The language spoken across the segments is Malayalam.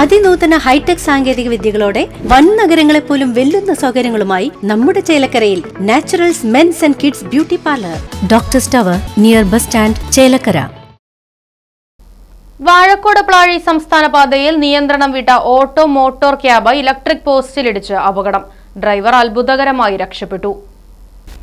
അതിനൂതന ഹൈടെക് സാങ്കേതിക വിദ്യകളോടെ വൻ നഗരങ്ങളെ പോലും വെല്ലുന്ന സൗകര്യങ്ങളുമായി നമ്മുടെ ചേലക്കരയിൽ Naturals men's and kids beauty parlour. Doctor tower near bus stand Chelakkara. Vazhakode Plazhi സംസ്ഥാന പാതയിൽ നിയന്ത്രണം വിട്ട ഓട്ടോ മോട്ടോർ ക്യാബ് ഇലക്ട്രിക് പോസ്റ്റിലിടിച്ച് അപകടം. ഡ്രൈവർ അത്ഭുതകരമായി രക്ഷപ്പെട്ടു.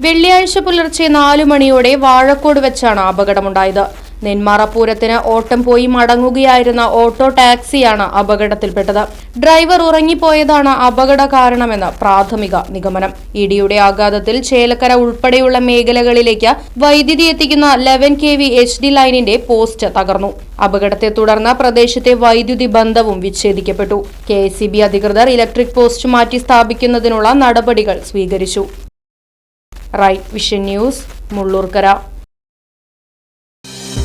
വെള്ളിയാഴ്ച പുലർച്ചെ നാലു മണിയോടെ വാഴക്കോട് വെച്ചാണ് അപകടമുണ്ടായത്. നെന്മാറ പൂരത്തിന് ഓട്ടം പോയി മടങ്ങുകയായിരുന്ന ഓട്ടോ ടാക്സിയാണ് അപകടത്തിൽപ്പെട്ടത്. ഡ്രൈവർ ഉറങ്ങിപ്പോയതാണ് അപകട കാരണമെന്ന് പ്രാഥമിക നിഗമനം. ഇടിയുടെ ആഘാതത്തിൽ ചേലക്കര ഉൾപ്പെടെയുള്ള മേഖലകളിലേക്ക് വൈദ്യുതി എത്തിക്കുന്ന eleven K V H D ലൈനിന്റെ പോസ്റ്റ് തകർന്നു. അപകടത്തെ തുടർന്ന് പ്രദേശത്തെ വൈദ്യുതി ബന്ധവും വിച്ഛേദിക്കപ്പെട്ടു. കെ അധികൃതർ ഇലക്ട്രിക് പോസ്റ്റ് മാറ്റി സ്ഥാപിക്കുന്നതിനുള്ള നടപടികൾ സ്വീകരിച്ചു. Right vision news Mullurkara.